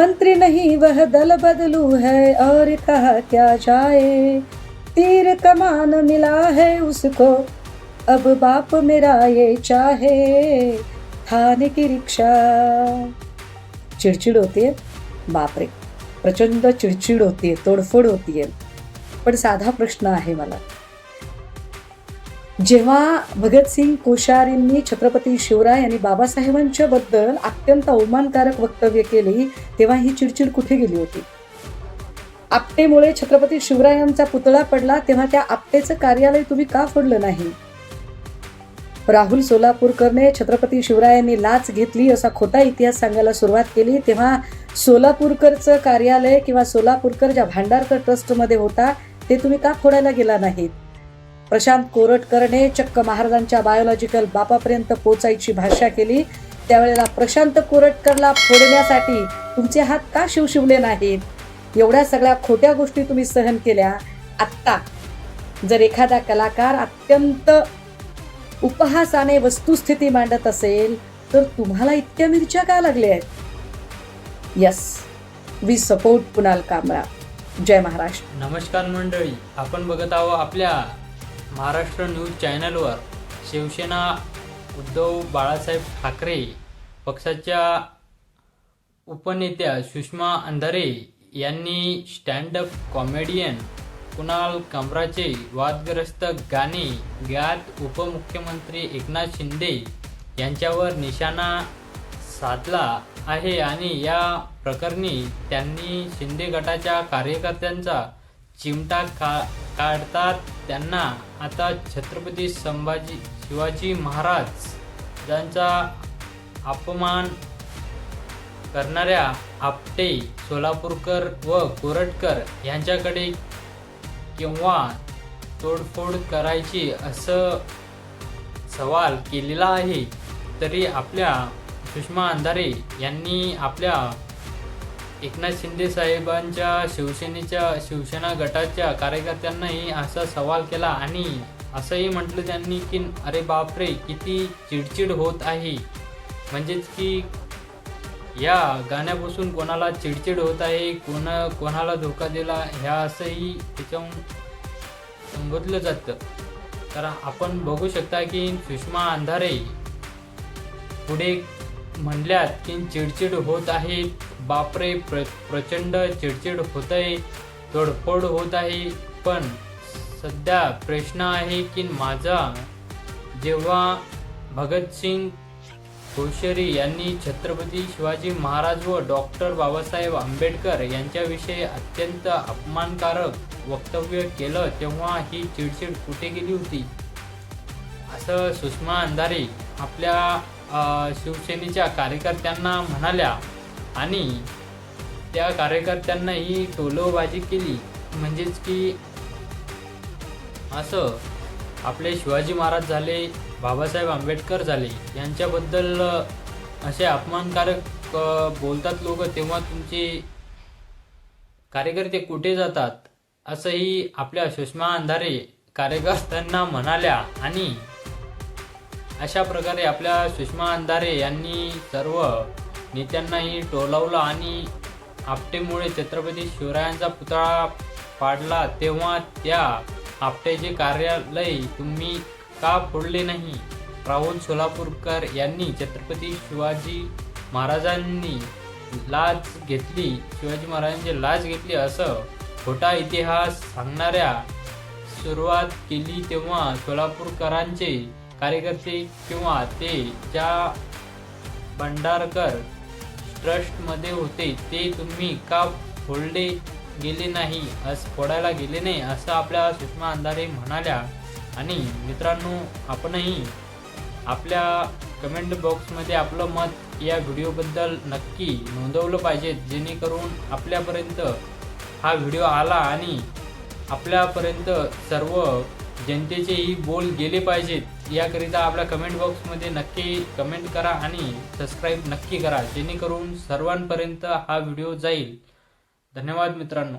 मंत्री नहीं, वह दल बदलू है और कहा क्या जाए। तीर कमान मिला है उसको, अब बाप मेरा ये चाहे। थाने की रिक्शा। चिडचिड होती है। बाप रे, प्रचंड चिडचिड होतीये तोडफोड होतीये पण साधा प्रश्न आहे मला। जेव्हा भगतसिंग कोश्यारींनी छत्रपती शिवराय आणि बाबासाहेबांच्या बद्दल अत्यंत अवमानकारक वक्तव्य केली तेव्हा ही चिडचिड कुठे गेली होती? आपटेमुळे छत्रपती शिवरायांचा पुतळा पडला तेव्हा त्या आपटेचं कार्यालय तुम्ही का फोडलं नाही? राहुल सोलापूरकरने छत्रपती शिवरायांनी लाच घेतली असा खोटा इतिहास सांगायला सुरुवात केली तेव्हा सोलापूरकरचं कार्यालय किंवा सोलापूरकर ज्या भांडारकर ट्रस्टमध्ये होता ते तुम्ही का फोडायला गेला नाहीत? प्रशांत कोरटकरने चक्क महाराजांच्या बायोलॉजिकल बापापर्यंत पोचायची भाषा केली. त्यावेळेला प्रशांत कोरटकरला फोडण्यासाठी तुमचे हात का शिवशिवले नाहीत? एवढ्या सगळ्या खोट्या गोष्टी तुम्ही सहन केल्या. आत्ता जर एखादा कलाकार अत्यंत उपहासाने वस्तुस्थिती मांडत असेल तर तुम्हाला इतक्या मिरच्या का लागल्या आहेत? Yes we support Kunal Kamra. जय महाराष्ट्र. नमस्कार मंडळी आपण बघत आहोत आपल्या महाराष्ट्र न्यूज चॅनलवर शिवसेना उद्धव बाळासाहेब ठाकरे पक्षाच्या उपनेत्या सुषमा अंधारे यांनी स्टँडअप कॉमेडियन कुणाल कामराचे वादग्रस्त गाणे गात उपमुख्यमंत्री एकनाथ शिंदे यांच्यावर निशाणा साधला आहे आणि या प्रकरणी त्यांनी शिंदे गटाच्या कार्यकर्त्यांचा चिमटा का काढतात त्यांना. आता छत्रपती संभाजी शिवाजी महाराज यांचा अपमान करणाऱ्या आपटे सोलापूरकर व कोरटकर यांच्याकडे केव्हा तोडफोड करायची असं सवाल केलेला आहे तरी आपल्या सुषमा अंधारे यांनी आपल्या एकनाथ शिंदे साहेबांच्या शिवसेनेच्या शिवसेना गटाच्या कार्यकर्त्यांनाही असा सवाल केला आणि असंही म्हटलं त्यांनी की अरे बापरे किती चिडचिड होत आहे. म्हणजेच की या गाण्यापासून कोणाला चिडचिड होत आहे कोण कोणाला धोका दिला ह्या असंही त्याच्याहून संबोधलं जातं. तर आपण बघू शकता की सुषमा अंधारे पुढे म्हणल्यात की चिडचिड होत आहेत बापरे प्र प्रचंड चिडचिड होत आहे तोडफोड होत आहे. पण सध्या प्रश्न आहे की माझा जेव्हा भगतसिंग कोश्यारी यांनी छत्रपती शिवाजी महाराज व डॉक्टर बाबासाहेब आंबेडकर यांच्याविषयी अत्यंत अपमानकारक वक्तव्य केलं तेव्हा ही चिडचिड कुठे गेली होती? असं सुषमा अंधारे आपल्या शिवसेनेच्या कार्यकर्त्यांना म्हणाल्या आणि त्या कार्यकर्त्यांना ही टोलोबाजी केली. म्हणजेच की असं आपले शिवाजी महाराज झाले बाबासाहेब आंबेडकर झाले यांच्याबद्दल असे अपमानकारक बोलतात लोक तेव्हा तुमचे कार्यकर्ते कुठे जातात? असंही आपल्या सुषमा अंधारे कार्यकर्त्यांना म्हणाल्या आणि अशा प्रकारे आपल्या सुषमा अंधारे यांनी सर्व नेत्यांनाही टोलावलं आणि आपटेमुळे छत्रपती शिवरायांचा पुतळा पाडला तेव्हा त्या आपटेचे कार्यालय तुम्ही का फोडले नाही? राहुल सोलापूरकर यांनी छत्रपती शिवाजी महाराजांनी लाच घेतली शिवाजी महाराजांची लाच घेतली असं खोटा इतिहास सांगणाऱ्या सुरुवात केली तेव्हा सोलापूरकरांचे कार्यकर्ते किंवा ते ज्या भंडारकर ट्रस्टमध्ये होते ते तुम्ही का फोडले गेले नाही असं फोडायला गेले नाही असं आपल्या सुषमा अंधारे म्हणाल्या. आणि मित्रांनो आपणही आपल्या कमेंट बॉक्समध्ये आपलं मत या व्हिडिओबद्दल नक्की नोंदवलं पाहिजे जेणेकरून आपल्यापर्यंत हा व्हिडिओ आला आणि आपल्यापर्यंत सर्व जनतेचेही बोल गेले पाहिजेत. याकरिता आपल्या कमेंट बॉक्समध्ये नक्की कमेंट करा आणि सबस्क्राईब नक्की करा जेणेकरून सर्वांपर्यंत हा व्हिडिओ जाईल. धन्यवाद मित्रांनो.